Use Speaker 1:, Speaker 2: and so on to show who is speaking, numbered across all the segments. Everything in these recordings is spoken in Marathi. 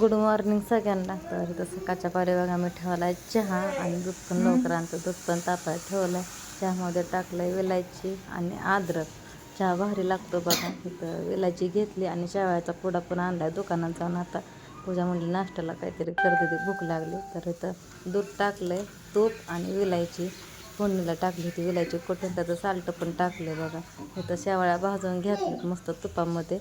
Speaker 1: गुड मॉर्निंग सगळ्यांना. तर इथं सकाळच्या पारी बघा मी ठेवला आहे चहा आणि दूध पण लवकर दूध पण तापायला ठेवलं आहे चहामध्ये टाकलं आहे विलायची आणि अद्रक चहा भारी लागतो बघा. इथं विलायची घेतली आणि शेवयाचा पुडा पण आणला आहे दुकानात जाऊन आता. पूजा म्हणली नाश्त्याला काहीतरी करते ती भूक लागली. तर इथं दूध टाकलं आहे तूप आणि विलायची. फोडणीला टाकली होती विलायची. कुठून त्याचं साल्ट पण टाकलं बघा. इथं शेवाळ्या भाजून घेतल्यात मस्त तुपामध्ये.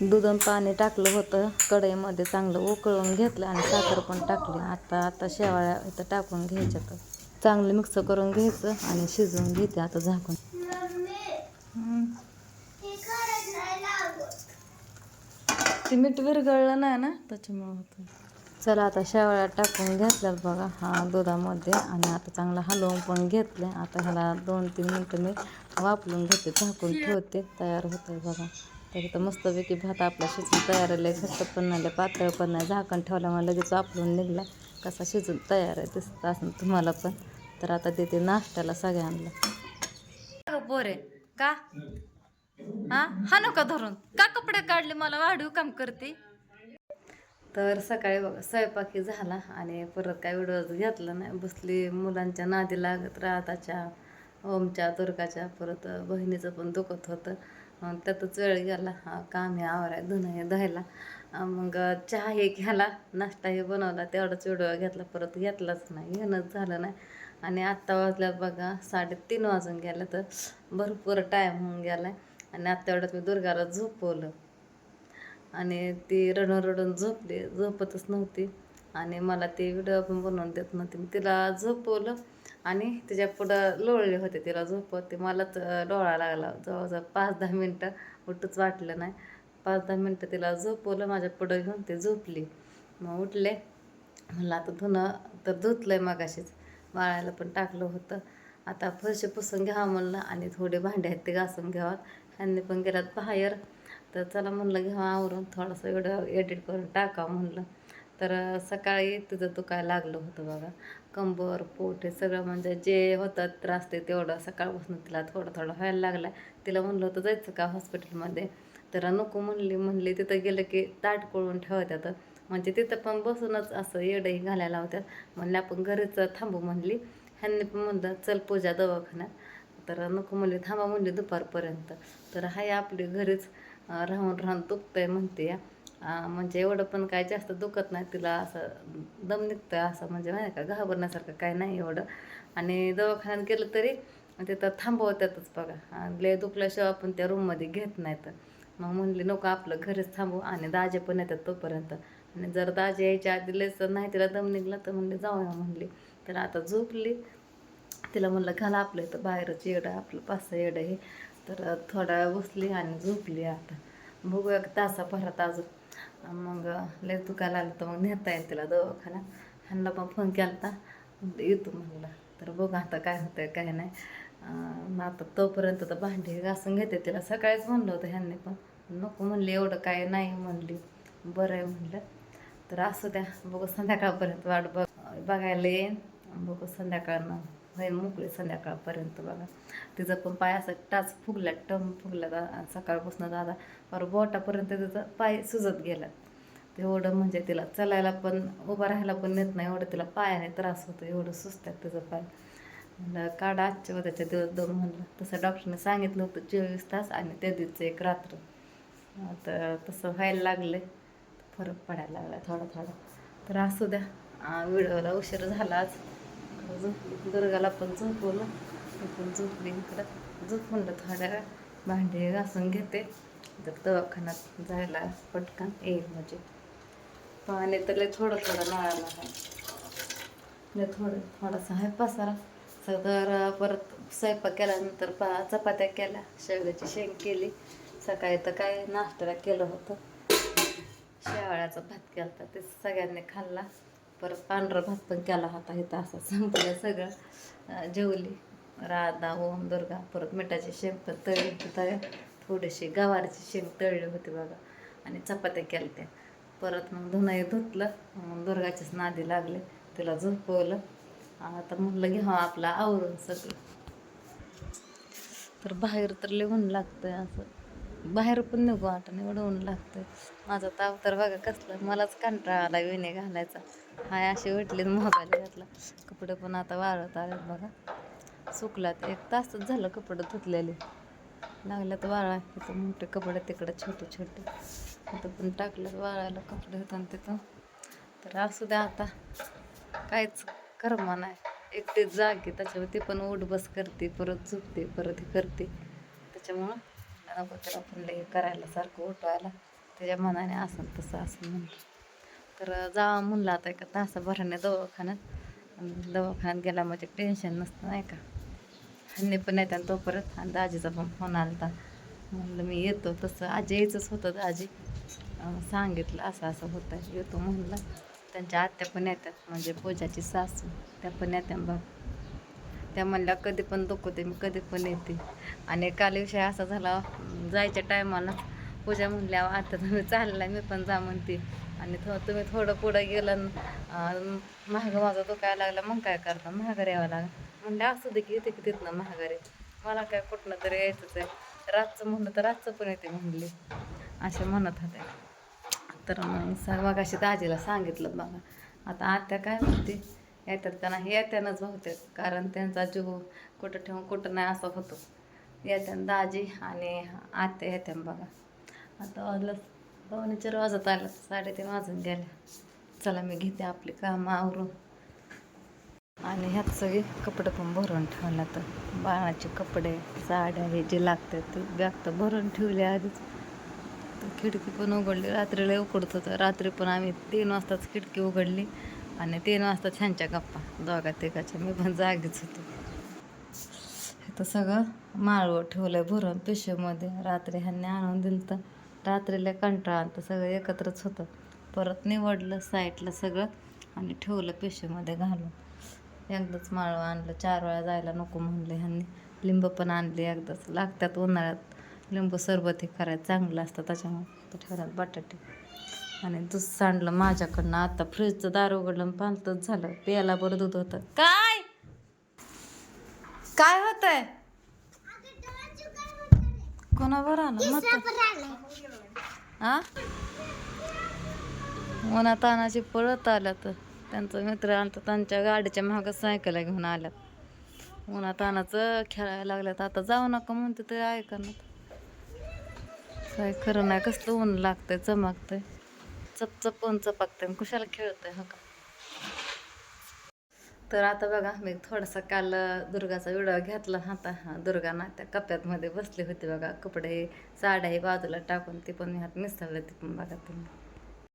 Speaker 1: दूध आणि पाणी टाकलं होतं कढईमध्ये चांगलं उकळून घेतलं आणि साखर पण टाकली. आता आता शेवाळ्या इथं टाकून घ्यायच्या तर चांगलं मिक्स करून घ्यायचं आणि शिजवून घेते आता झाकून. ते मीठ विरघळलं नाही ना त्याच्यामुळं होतं. चला आता शेवाळ्या टाकून घेतल्यात बघा हा दुधामध्ये. आणि आता चांगलं हलवून पण घेतले. आता ह्याला दोन तीन मिनटं मी वापरून घेते झाकून ठेवते. तयार होतं बघा. तर इथं मस्तपैकी भात आपला शिजून तयार आहे. घट्ट पण नाही पातळ पण नाही. झाकण ठेवल्यामुळे लगेच वापरून निघला कसा शिजून तयार आहे दिसत असं तुम्हाला पण. तर आता देते नाश्त्याला सगळ्यांना. पोरे का? हा? हा नका धरून. का कपडे काढले मला? वाढीव काम करते. तर सकाळी बघा स्वयंपाकी झाला आणि परत काय व्हिडिओ घेतला नाही. बसली मुलांच्या नादी लागत राहताच्या ओमच्या दुर्गाच्या. परत बहिणीचं पण दुखत होतं. त्यातच वेळ गेला हा काम हे आवराय धुणं हे धुवायला. मग चहा हे घ्याला नाश्ता हे बनवला तेवढाच व्हिडिओ घेतला परत घेतलाच नाही घेणंच झालं नाही. आणि आत्ता वाजल्या बघा साडेतीन वाजून गेलं तर भरपूर टाईम होऊन गेला आणि आत्ता एवढ्यात मी दुर्गाला झोपवलं. आणि ती रडून रडून झोपली झोपतच नव्हती. आणि मला ती व्हिडिओ पण बनवून देत नव्हती. मी तिला झोपवलं. आणि तिच्या पुढं लोळले होते तिला झोपवते मलाच डोळा लागला. जवळजवळ पाच दहा मिनटं उठूच वाटलं नाही. पाच दहा मिनटं तिला झोपवलं माझ्या पुढं घेऊन ते झोपली. मग उठले. म्हणलं आता धुणं तर धुतलं आहे मगाशीच. वाळायला पण टाकलं होतं. आता फरशी पुसून घ्यावं म्हणलं आणि थोडे भांडे आहेत ते घासून घ्यावात. ह्यांनी पण गेल्यात बाहेर. तर चला म्हणलं घ्या आवरून थोडंसं एवढं एडिट करून टाकावं म्हणलं. तर सकाळी तिचं दुखायला लागलं होतं बघा. कंबर पोट हे सगळं म्हणजे जे होतं त्रास ते तेवढं सकाळपासून तिला थोडं थोडं व्हायला लागला. तिला म्हणलं होतं जायचं का हॉस्पिटलमध्ये? तर नको म्हणली. म्हणली तिथं गेलं की ताट कळून ठेवत्यात म्हणजे तिथं पण बसूनच असं येडही घालायला होत्यात म्हणले आपण घरीच थांबू म्हणली. ह्यांनी पण म्हणलं चल पूजा दवाखान्यात. तर नको म्हणली थांबा म्हणली दुपारपर्यंत. तर हाय आपली घरीच राहून राहून दुखतंय म्हणते या. म्हणजे एवढं पण काय जास्त दुखत नाही तिला असं दम निघतं असं म्हणजे माहिती का घाबरण्यासारखं काय नाही एवढं. आणि दवाखान्यात गेलं तरी तिथं थांबवतातच बघा. आणि लय दुखल्याशिवाय आपण त्या रूममध्ये घेत नाहीत. मग म्हणली नको आपलं घरीच थांबू आणि दाजे पण येतात तोपर्यंत. आणि जर दाजे यायच्या आधी लस नाही तिला दम निघला तर म्हणली जाऊया म्हणली. तर आता झोपली. तिला म्हणलं घाला आपलं इथं बाहेरच येडं आपलं पाच येडं हे तर थोडा बसली आणि झोपली आता. बघूया एक तासाभरात अजून मग लय दुखायला आलं तर मग नेता येईल तिला दवाखाना. ह्यांना पण फोन केला होता येतो म्हणलं. तर बघ आता काय होतं काय नाही. मग आता तोपर्यंत तर भांडी घासून घेते तिला. सकाळीच म्हणलं होतं ह्यांनी पण. नको म्हणली एवढं काय नाही म्हणली. बरं आहे म्हणलं. तर असू द्या. बघू संध्याकाळपर्यंत वाट बघ. बघायला येईन. बघू संध्याकाळनं. होईल मोकळी संध्याकाळपर्यंत बघा. तिचं पण पाय असं टाच फुगला टम फुगला दा सकाळपासून दादा बरं बोटापर्यंत तिचं पाय सुजत गेला एवढं म्हणजे तिला चालायला पण उभं राहायला पण येत नाही. एवढं तिला पायाने त्रास होतो. एवढं सुचतात तिचं पाय. म्हणलं काढा आजच्या उद्याच्या दिवस दोन म्हणलं. तसं डॉक्टरने सांगितलं होतं चोवीस तास आणि त्या दिवशी एक रात्र. तर तसं व्हायला लागले फरक पडायला लागला थोडा थोडा. तर असू द्या. व्हिडिओला उशीर झाला आज. झोपली दुर्गाला पण झोपवलं. मी पण झोपली इकडं. झोपून थोड्या वेळ भांडे घासून घेते. तर दवाखान्यात जायला पटकन येईल म्हणजे. पाणी तर लय थोडं थोडं नळाला आहे. थोडं थोडासा आहे पसारा. तर परत स्वयंपाक केल्यानंतर पा चपात्या केल्या. शेवग्याची शेंग केली. सकाळी तर काय नाश्त्याला केलं होतं. शेवाळ्याचा भात केला होता ते सगळ्यांनी खाल्ला. परत पांढरा भात पण केला होता इथं असं संपलं सगळं. जेवली. राधा ओम दुर्गा परत मिठाची शेंग पण तळली तळ्या थोडेसे थोडीशी शेंग तळली होती बघा. आणि चपात्या केल्या त्या परत मग धुणं धुतलं. मग दुर्गाचीच नादी लागले. तिला झोपवलं. आता म्हणलं घ्या आपला आवरून सगळं. तर बाहेर तर लिहून लागतंय असं. बाहेर पण निघू आठ एवढं ऊन लागतं माझा ताव तर बघा कसलं. मलाच कंटाळा आला विणे घालायचा. हाय असे उठली मोबाईल घातला. कपडे पण आता वाळत आलेत बघा. सुकलात एक तासच झालं कपडे धुतलेले. लागल्यात वाळा इथं मोठे कपडे तिकडे छोटे छोटे. इथं पण टाकलं वाळायला कपडे होतं तिथं. तर असू द्या आता. काहीच कर्मा नाही. एकटे जागे. त्याच्यावर ते पण उठबस करते परत झोपते परत हे करते. त्याच्यामुळं नको त्याला पण लई करायला सारखं उठवायला. त्याच्या मनाने असं तसं असं म्हणलं. तर जावा म्हणलं आता एका तासाभराने दवाखान्यात. दवाखान्यात गेला म्हणजे टेन्शन नसतं नाही का? ह्यांनी पण येतात परत आणि दाजीचा पण फोन आला होता म्हणलं मी येतो तसं. आजी यायचंच होतं दाजी. सांगितलं असं असं होतं. येतो म्हणलं. त्यांच्या आत्या पण येतात म्हणजे पूजाची सासू. त्या पण येत्या बाप त्या म्हणल्या कधी पण दुखवते मी कधी पण येते. आणि काल विषय असा झाला जायच्या टायमाला पूजा म्हणल्या आता तुम्ही चालला मी पण जा म्हणते. आणि थो तुम्ही थोडं पुढं गेलं महागं माझा माझं दुखायला लागलं मग काय करता? महागारी यावं लागलं. म्हणलं असू दे की येते की तिथनं महागारी. मला काय कुठनं तरी यायचंच आहे. रातचं म्हणलं तर रातचं पण येते म्हणली. असे म्हणत होते तर मग सा मगाशी दाजीला सांगितलं बघा. आता आत्या काय म्हणते? येतात का नाही? येत्यानंच बहुतेक. कारण त्यांचा जीव कुठं ठेवून कुठं नाही असं होतो. येत्यान दाजी आणि आत्या येत्या बघा. आता वाजलं पावणे चार वाजत आलं साडेतीन वाजून गेल्या चला मी घेते आपली कामं आवरून. आणि ह्यात सगळे कपडे पण भरून ठेवल्या तर बाळाचे कपडे साड्या हे जे लागतात ते बॅग तर भरून ठेवले आधीच. तर खिडकी पण उघडली. रात्रीला उघडत होतं. रात्री पण आम्ही तीन वाजताच खिडकी उघडली आणि तीन वाजता छानच्या गप्पा. दोघा तिघाच्या. मी पण जागीच होते. तर सगळं माळवं ठेवलं भरून पिशवीमध्ये. रात्री ह्यांनी आणून दिलं तर रात्रीला कंटाळा तर सगळं एकत्रच होतं. परत निवडलं साईडला सगळं आणि ठेवलं पिशवीमध्ये घालून. एकदाच माळवं आणलं चार वेळा जायला नको म्हणले ह्यांनी. लिंब पण आणली एकदाच. लागतात उन्हाळ्यात. लिंबू सरबत हे करायचं चांगलं असतं त्याच्यामुळे. तर ठेवण्यात बटाटे. आणि दूध सांडलं माझ्याकडनं. आता फ्रीजचं दार उघडलं पालतंच पालतच झालं. प्यायला बरं दूध होतं. काय? काय होतंय? कोणावर आलं मग हा उन्हा तानाची पळत आल्या तर त्यांचा मित्र आणतात त्यांच्या गाडीच्या मागं सायकल घेऊन आल्यात. उन्हा तानाचं खेळायला लागल्यात. आता जाऊ नका म्हणते ते ऐका ना काय खरं नाही कसलं ऊन लागतंय चमकतंय. चपचप ऊन चपकतंय. कुशाला खेळतंय हो का? तर आता बघा मी थोडासा काल दुर्गाचा विडा घेतला होता. हा दुर्गा ना त्या कप्प्यातमध्ये बसली होती बघा. कपडे साड्याही बाजूला टाकून ती पण मी हात मिसळले ती पण बघा तुम्ही.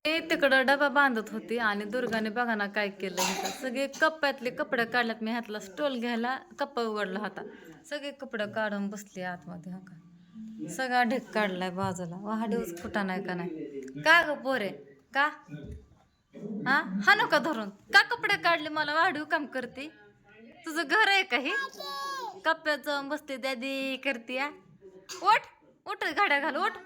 Speaker 1: ते तिकडं डबा बांधत होती आणि दुर्गाने बघा ना काय केलं सगळे कप्प्यातले कपडे काढल्यात. मी हातला स्टोल घ्यायला कप्पा उघडला होता. सगळे कपडे काढून बसले आतमध्ये हा का? सगळा ढेक काढलाय बाजूला. वाढीवच फुटा नाही का नाही? का ग पोरे? का? हा? हा नका धरून. का कपडे काढले? मला वाढीव काम करते. तुझं घर आहे का हे? कप्प्यात जाऊन बसते दादी करते या ओठ उठ गाड्या घाल ओठ.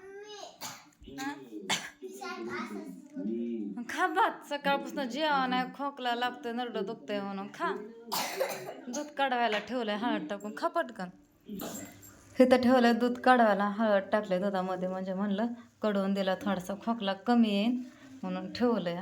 Speaker 1: खा भात. सकाळपासून जेवण आहे खोकला लागतोय नरडं दुखतंय म्हणून. खा. दूध काढवायला ठेवलंय हळद टाकून. खा पटकन. इथं ठेवलंय दूध काढवायला हळद टाकलंय दुधामध्ये. म्हणजे म्हणलं कडवून दिला थोडासा खोकला कमी येईल म्हणून ठेवलंय.